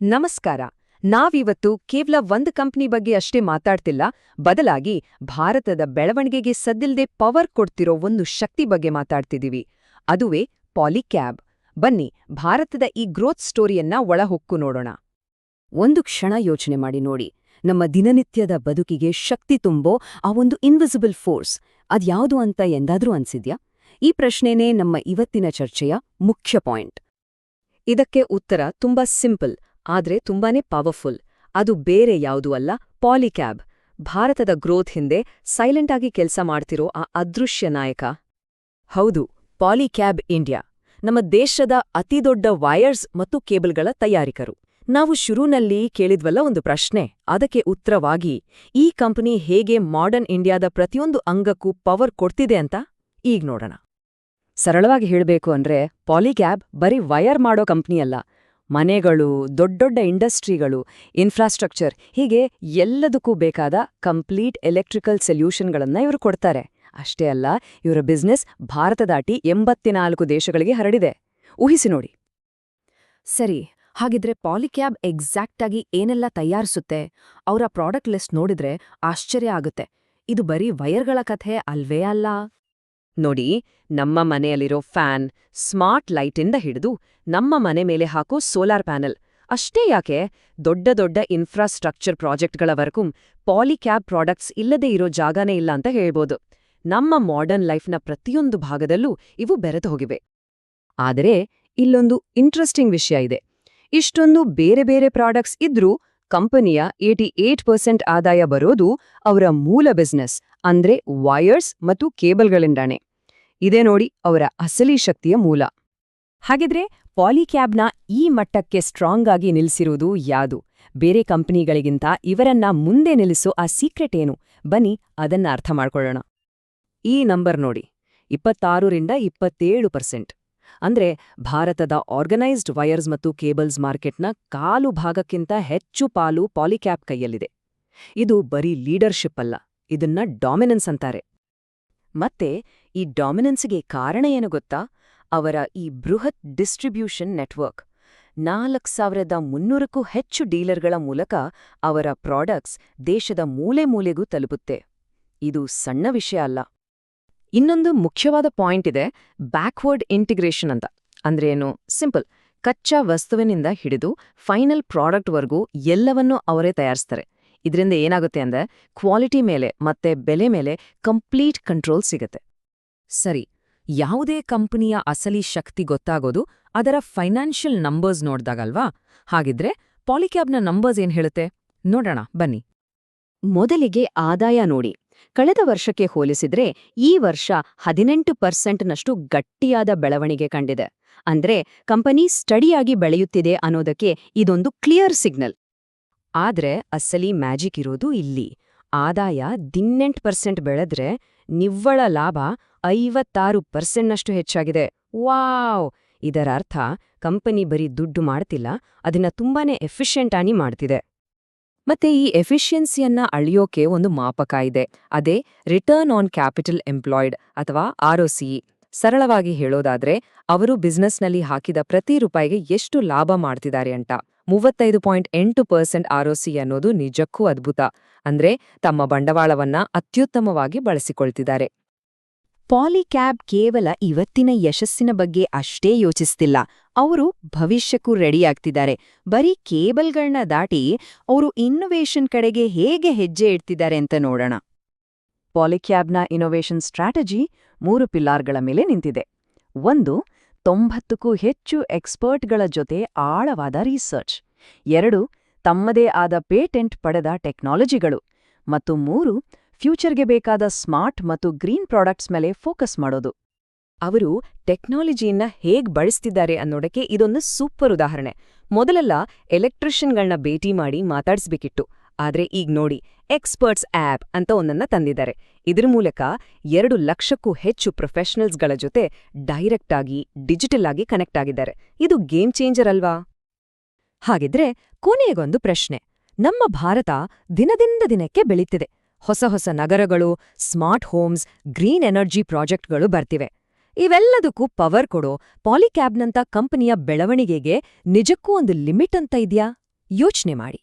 ನಮಸ್ಕಾರ. ನಾವಿವತ್ತು ಕೇವಲ ಒಂದು ಕಂಪ್ನಿ ಬಗ್ಗೆ ಅಷ್ಟೇ ಮಾತಾಡ್ತಿಲ್ಲ, ಬದಲಾಗಿ ಭಾರತದ ಬೆಳವಣಿಗೆಗೆ ಸದ್ದಿಲ್ಲದೆ ಪವರ್ ಕೊಡ್ತಿರೋ ಒಂದು ಶಕ್ತಿ ಬಗ್ಗೆ ಮಾತಾಡ್ತಿದೀವಿ. ಅದುವೇ ಪಾಲಿಕ್ಯಾಬ್ ಬನ್ನಿ, ಭಾರತದ ಈ ಗ್ರೋತ್ ಸ್ಟೋರಿಯನ್ನ ಒಳಹೊಕ್ಕು ನೋಡೋಣ. ಒಂದು ಕ್ಷಣ ಯೋಚನೆ ಮಾಡಿ ನೋಡಿ. ನಮ್ಮ ದಿನನಿತ್ಯದ ಬದುಕಿಗೆ ಶಕ್ತಿ ತುಂಬೋ ಆ ಒಂದು ಇನ್ವಿಸಿಬಲ್ ಫೋರ್ಸ್ ಅದ್ಯಾವುದು ಅಂತ ಎಂದಾದ್ರೂ ಅನ್ಸಿದ್ಯಾ? ಈ ಪ್ರಶ್ನೆನೇ ನಮ್ಮ ಇವತ್ತಿನ ಚರ್ಚೆಯ ಮುಖ್ಯ ಪಾಯಿಂಟ್ ಇದಕ್ಕೆ ಉತ್ತರ ತುಂಬಾ ಸಿಂಪಲ್ ಆದ್ರೆ ತುಂಬಾನೇ ಪವರ್ಫುಲ್ ಅದು ಬೇರೆ ಯಾವುದೂ ಅಲ್ಲ ಪಾಲಿಕ್ಯಾಬ್ ಭಾರತದ ಗ್ರೋತ್ ಹಿಂದೆ ಸೈಲೆಂಟ್ ಆಗಿ ಕೆಲಸ ಮಾಡ್ತಿರೋ ಆ ಅದೃಶ್ಯ ನಾಯಕ. ಹೌದು ಪಾಲಿಕ್ಯಾಬ್ ಇಂಡಿಯಾ ನಮ್ಮ ದೇಶದ ಅತಿದೊಡ್ಡ ವೈರ್ಸ್ ಮತ್ತು ಕೇಬಲ್ಗಳ ತಯಾರಿಕರು. ನಾವು ಶುರುನಲ್ಲಿ ಕೇಳಿದ್ವಲ್ಲ ಒಂದು ಪ್ರಶ್ನೆ, ಅದಕ್ಕೆ ಉತ್ತರವಾಗಿ, ಈ ಕಂಪನಿ ಹೇಗೆ ಮಾಡರ್ನ್ ಇಂಡಿಯಾದ ಪ್ರತಿಯೊಂದು ಅಂಗಕ್ಕೂ ಪವರ್ ಕೊಡ್ತಿದೆ ಅಂತ? ಈಗ ನೋಡೋಣ. ಸರಳವಾಗಿ ಹೇಳಬೇಕು ಅಂದ್ರೆ ಪಾಲಿಕ್ಯಾಬ್ ಬರೀ ವಯರ್ ಮಾಡೋ ಕಂಪ್ನಿಯಲ್ಲ ಮನೆಗಳು ದೊಡ್ಡೊಡ್ಡ ಇಂಡಸ್ಟ್ರಿಗಳು ಇನ್ಫ್ರಾಸ್ಟ್ರಕ್ಚರ್ ಹೀಗೆ ಎಲ್ಲದಕ್ಕೂ ಬೇಕಾದ ಕಂಪ್ಲೀಟ್ ಎಲೆಕ್ಟ್ರಿಕಲ್ ಸೊಲ್ಯೂಷನ್ಗಳನ್ನು ಇವರು ಕೊಡ್ತಾರೆ. ಅಷ್ಟೇ ಅಲ್ಲ, ಇವರ ಬಿಸ್ನೆಸ್ ಭಾರತ ದಾಟಿ ಎಂಬತ್ನಾಲ್ಕು ದೇಶಗಳಿಗೆ ಹರಡಿದೆ. ಊಹಿಸಿ ನೋಡಿ. ಸರಿ, ಹಾಗಿದ್ರೆ ಪಾಲಿಕ್ಯಾಬ್ ಎಕ್ಸಾಕ್ಟ್ ಆಗಿ ಏನೆಲ್ಲ ತಯಾರಿಸುತ್ತೆ? ಅವರ ಪ್ರಾಡಕ್ಟ್ ಲಿಸ್ಟ್ ನೋಡಿದ್ರೆ ಆಶ್ಚರ್ಯ ಆಗುತ್ತೆ. ಇದು ಬರೀ ವೈರ್ಗಳ ಕಥೆ ಅಲ್ವೇ ಅಲ್ಲ? ನೋಡಿ, ನಮ್ಮ ಮನೆಯಲ್ಲಿರೋ ಫ್ಯಾನ್, ಸ್ಮಾರ್ಟ್ ಲೈಟಿಂದ ಹಿಡಿದು ನಮ್ಮ ಮನೆ ಮೇಲೆ ಹಾಕೋ ಸೋಲಾರ್ ಪ್ಯಾನೆಲ್. ಅಷ್ಟೇ ಯಾಕೆ? ದೊಡ್ಡ ದೊಡ್ಡ ಇನ್ಫ್ರಾಸ್ಟ್ರಕ್ಚರ್ ಪ್ರಾಜೆಕ್ಟ್ಗಳವರೆಗೂ ಪಾಲಿಕ್ಯಾಬ್ ಪ್ರಾಡಕ್ಟ್ಸ್ ಇಲ್ಲದೇ ಇರೋ ಜಾಗನೇ ಇಲ್ಲ ಅಂತ ಹೇಳ್ಬೋದು. ನಮ್ಮ ಮಾಡರ್ನ್ ಲೈಫ್ನ ಪ್ರತಿಯೊಂದು ಭಾಗದಲ್ಲೂ ಇವು ಬೆರೆತು ಹೋಗಿವೆ. ಆದರೆ ಇಲ್ಲೊಂದು ಇಂಟ್ರೆಸ್ಟಿಂಗ್ ವಿಷಯ ಇದೆ. ಇಷ್ಟೊಂದು ಬೇರೆ ಬೇರೆ ಪ್ರಾಡಕ್ಟ್ಸ್ ಇದ್ರೂ ಕಂಪನಿಯ ಏಟಿ ಏಟ್ ಪರ್ಸೆಂಟ್ ಆದಾಯ ಬರೋದು ಅವರ ಮೂಲ ಬಿಸ್ನೆಸ್, ಅಂದ್ರೆ ವಯರ್ಸ್ ಮತ್ತು ಕೇಬಲ್ಗಳಿಂದಾನೆ. ಇದೇ ನೋಡಿ ಅವರ ಅಸಲಿ ಶಕ್ತಿಯ ಮೂಲ. ಹಾಗಿದ್ರೆ ಪಾಲಿಕ್ಯಾಬ್ನ ಈ ಮಟ್ಟಕ್ಕೆ ಸ್ಟ್ರಾಂಗ್ ಆಗಿ ನಿಲ್ಲಿಸಿರುವುದು ಯಾವುದು ಬೇರೆ ಕಂಪನಿಗಳಿಗಿಂತ ಇವರನ್ನ ಮುಂದೆ ನಿಲ್ಲಿಸೋ ಆ ಸೀಕ್ರೆಟ್ ಏನು? ಬನ್ನಿ, ಅದನ್ನ ಅರ್ಥ ಮಾಡ್ಕೊಳ್ಳೋಣ. ಈ ನಂಬರ್ ನೋಡಿ ಇಪ್ಪತ್ತಾರರಿಂದ ಇಪ್ಪತ್ತೇಳು ಪರ್ಸೆಂಟ್. ಅಂದ್ರೆ ಭಾರತದ ಆರ್ಗನೈಸ್ಡ್ ವೈರ್ಸ್ ಮತ್ತು ಕೇಬಲ್ಸ್ ಮಾರ್ಕೆಟ್ನ ಕಾಲು ಭಾಗಕ್ಕಿಂತ ಹೆಚ್ಚು ಪಾಲು ಪಾಲಿಕ್ಯಾಪ್ ಕೈಯಲ್ಲಿದೆ. ಇದು ಬರೀ ಲೀಡರ್ಶಿಪ್ ಅಲ್ಲ, ಇದನ್ನ ಡಾಮಿನೆನ್ಸ್ ಅಂತಾರೆ. ಮತ್ತೆ ಈ ಡಾಮಿನೆನ್ಸ್ಗೆ ಕಾರಣ ಏನು ಗೊತ್ತಾ? ಅವರ ಈ ಬೃಹತ್ ಡಿಸ್ಟ್ರಿಬ್ಯೂಷನ್ ನೆಟ್ವರ್ಕ್. ನಾಲ್ಕು ಸಾವಿರದ ಮುನ್ನೂರಕ್ಕೂ ಹೆಚ್ಚು ಡೀಲರ್ಗಳ ಮೂಲಕ ಅವರ ಪ್ರಾಡಕ್ಟ್ಸ್ ದೇಶದ ಮೂಲೆ ಮೂಲೆಗೂ ತಲುಪುತ್ತೆ. ಇದು ಸಣ್ಣ ವಿಷಯ ಅಲ್ಲ. ಇನ್ನೊಂದು ಮುಖ್ಯವಾದ ಪಾಯಿಂಟ್ ಇದೆ, ಬ್ಯಾಕ್ವರ್ಡ್ ಇಂಟಿಗ್ರೇಷನ್ ಅಂತ. ಅಂದ್ರೇನು ಸಿಂಪಲ್. ಕಚ್ಚಾ ವಸ್ತುವಿನಿಂದ ಹಿಡಿದು ಫೈನಲ್ ಪ್ರಾಡಕ್ಟ್ವರೆಗೂ ಎಲ್ಲವನ್ನೂ ಅವರೇ ತಯಾರಿಸ್ತಾರೆ. ಇದರಿಂದ ಏನಾಗುತ್ತೆ ಅಂದರೆ ಕ್ವಾಲಿಟಿ ಮೇಲೆ ಮತ್ತೆ ಬೆಲೆ ಮೇಲೆ ಕಂಪ್ಲೀಟ್ ಕಂಟ್ರೋಲ್ ಸಿಗುತ್ತೆ. ಸರಿ, ಯಾವುದೇ ಕಂಪನಿಯ ಅಸಲಿ ಶಕ್ತಿ ಗೊತ್ತಾಗೋದು ಅದರ ಫೈನಾನ್ಷಿಯಲ್ ನಂಬರ್ಸ್ ನೋಡ್ದಾಗಲ್ವಾ? ಹಾಗಿದ್ರೆ ಪಾಲಿಕ್ಯಾಬ್ನ ನಂಬರ್ಸ್ ಏನ್ ಹೇಳುತ್ತೆ? ನೋಡೋಣ, ಬನ್ನಿ. ಮೊದಲಿಗೆ ಆದಾಯ ನೋಡಿ. ಕಳೆದ ವರ್ಷಕ್ಕೆ ಹೋಲಿಸಿದ್ರೆ ಈ ವರ್ಷ ಹದಿನೆಂಟು ಪರ್ಸೆಂಟ್ನಷ್ಟು ಗಟ್ಟಿಯಾದ ಬೆಳವಣಿಗೆ ಕಂಡಿದೆ. ಅಂದ್ರೆ ಕಂಪನಿ ಸ್ಟಡಿಯಾಗಿ ಬೆಳೆಯುತ್ತಿದೆ ಅನ್ನೋದಕ್ಕೆ ಇದೊಂದು ಕ್ಲಿಯರ್ ಸಿಗ್ನಲ್ ಆದ್ರೆ ಅಸಲಿ ಮ್ಯಾಜಿಕ್ ಇರೋದು ಇಲ್ಲಿ. ಆದಾಯ ದಿನ್ನೆಂಟು ಪರ್ಸೆಂಟ್ ಬೆಳೆದ್ರೆ ನಿವ್ವಳ ಲಾಭ ಐವತ್ತಾರು ಪರ್ಸೆಂಟ್ನಷ್ಟು ಹೆಚ್ಚಾಗಿದೆ. ವಾವ್! ಇದರ ಅರ್ಥ ಕಂಪನಿ ಬರೀ ದುಡ್ಡು ಮಾಡ್ತಿಲ್ಲ, ಅದನ್ನ ತುಂಬಾನೇ ಎಫಿಷಿಯೆಂಟ್ ಆಗಿ ಮಾಡ್ತಿದೆ. ಮತ್ತೆ ಈ ಎಫಿಷಿಯನ್ಸಿಯನ್ನ ಅಳಿಯೋಕೆ ಒಂದು ಮಾಪಕ ಇದೆ. ಅದೇ ರಿಟರ್ನ್ ಆನ್ ಕ್ಯಾಪಿಟಲ್ ಎಂಪ್ಲಾಯ್ಡ್ ಅಥವಾ ಆರ್ಒಸಿ ಸರಳವಾಗಿ ಹೇಳೋದಾದ್ರೆ, ಅವರು ಬಿಸ್ನೆಸ್ನಲ್ಲಿ ಹಾಕಿದ ಪ್ರತಿ ರೂಪಾಯಿಗೆ ಎಷ್ಟು ಲಾಭ ಮಾಡ್ತಿದ್ದಾರೆ ಅಂತ. ಮೂವತ್ತೈದು ಪಾಯಿಂಟ್ ಎಂಟು ಪರ್ಸೆಂಟ್ ಆರ್ಒಸಿ ಅನ್ನೋದು ನಿಜಕ್ಕೂ ಅದ್ಭುತ. ಅಂದ್ರೆ ತಮ್ಮ ಬಂಡವಾಳವನ್ನ ಅತ್ಯುತ್ತಮವಾಗಿ ಬಳಸಿಕೊಳ್ತಿದ್ದಾರೆ. ಪಾಲಿಕ್ಯಾಬ್ ಕೇವಲ ಇವತ್ತಿನ ಯಶಸ್ಸಿನ ಬಗ್ಗೆ ಅಷ್ಟೇ ಯೋಚಿಸ್ತಿಲ್ಲ. ಅವರು ಭವಿಷ್ಯಕ್ಕೂ ರೆಡಿಯಾಗ್ತಿದ್ದಾರೆ. ಬರೀ ಕೇಬಲ್ಗಳನ್ನ ದಾಟಿ ಅವರು ಇನ್ನೋವೇಷನ್ ಕಡೆಗೆ ಹೇಗೆ ಹೆಜ್ಜೆ ಇಡ್ತಿದ್ದಾರೆ ಅಂತ ನೋಡೋಣ. ಪಾಲಿಕ್ಯಾಬ್ನ ಇನೋವೇಷನ್ ಸ್ಟ್ರಾಟಜಿ ಮೂರು ಪಿಲ್ಲಾರ್ಗಳ ಮೇಲೆ ನಿಂತಿದೆ. ಒಂದು ತೊಂಬತ್ತಕ್ಕೂ ಹೆಚ್ಚು ಎಕ್ಸ್ಪರ್ಟ್ಗಳ ಜೊತೆ ಆಳವಾದ ರಿಸರ್ಚ್. ಎರಡು, ತಮ್ಮದೇ ಆದ ಪೇಟೆಂಟ್ ಪಡೆದ ಟೆಕ್ನಾಲಜಿಗಳು. ಮತ್ತು ಮೂರು, ಫ್ಯೂಚರ್ಗೆ ಬೇಕಾದ ಸ್ಮಾರ್ಟ್ ಮತ್ತು ಗ್ರೀನ್ ಪ್ರಾಡಕ್ಟ್ಸ್ ಮೇಲೆ ಫೋಕಸ್ ಮಾಡೋದು. ಅವರು ಟೆಕ್ನಾಲಜಿಯನ್ನ ಹೇಗ್ ಬಳಸ್ತಿದ್ದಾರೆ ಅನ್ನೋಡಕ್ಕೆ ಇದೊಂದು ಸೂಪರ್ ಉದಾಹರಣೆ. ಮೊದಲೆಲ್ಲ ಎಲೆಕ್ಟ್ರಿಷಿಯನ್ಗಳನ್ನ ಭೇಟಿ ಮಾಡಿ ಮಾತಾಡಿಸ್ಬೇಕಿತ್ತು. ಆದ್ರೆ ಈಗ ನೋಡಿ ಎಕ್ಸ್ಪರ್ಟ್ಸ್ ಆಪ್ ಅಂತ ಒಂದನ್ನ ತಂದಿದ್ದಾರೆ. ಇದ್ರ ಮೂಲಕ ಎರಡು ಲಕ್ಷಕ್ಕೂ ಹೆಚ್ಚು ಪ್ರೊಫೆಷನಲ್ಸ್ಗಳ ಜೊತೆ ಡೈರೆಕ್ಟ್ ಆಗಿ ಡಿಜಿಟಲ್ ಆಗಿ ಕನೆಕ್ಟ್ ಆಗಿದ್ದಾರೆ. ಇದು ಗೇಮ್ ಚೇಂಜರ್ ಅಲ್ವಾ? ಹಾಗಿದ್ರೆ ಕೊನೆಗೊಂದು ಪ್ರಶ್ನೆ. ನಮ್ಮ ಭಾರತ ದಿನದಿಂದ ದಿನಕ್ಕೆ ಬೆಳೀತಿದೆ. ಹೊಸ ಹೊಸ ನಗರಗಳು ಸ್ಮಾರ್ಟ್ ಹೋಮ್ಸ್ ಗ್ರೀನ್ ಎನರ್ಜಿ ಪ್ರಾಜೆಕ್ಟ್ಗಳು ಬರ್ತಿವೆ. ಇವೆಲ್ಲದಕ್ಕೂ ಪವರ್ ಕೊಡೋ ಪಾಲಿಕ್ಯಾಬ್ನಂಥ ಕಂಪನಿಯ ಬೆಳವಣಿಗೆಗೆ ನಿಜಕ್ಕೂ ಒಂದು ಲಿಮಿಟ್ ಅಂತ ಇದ್ಯಾ? ಯೋಚ್ನೆ ಮಾಡಿ.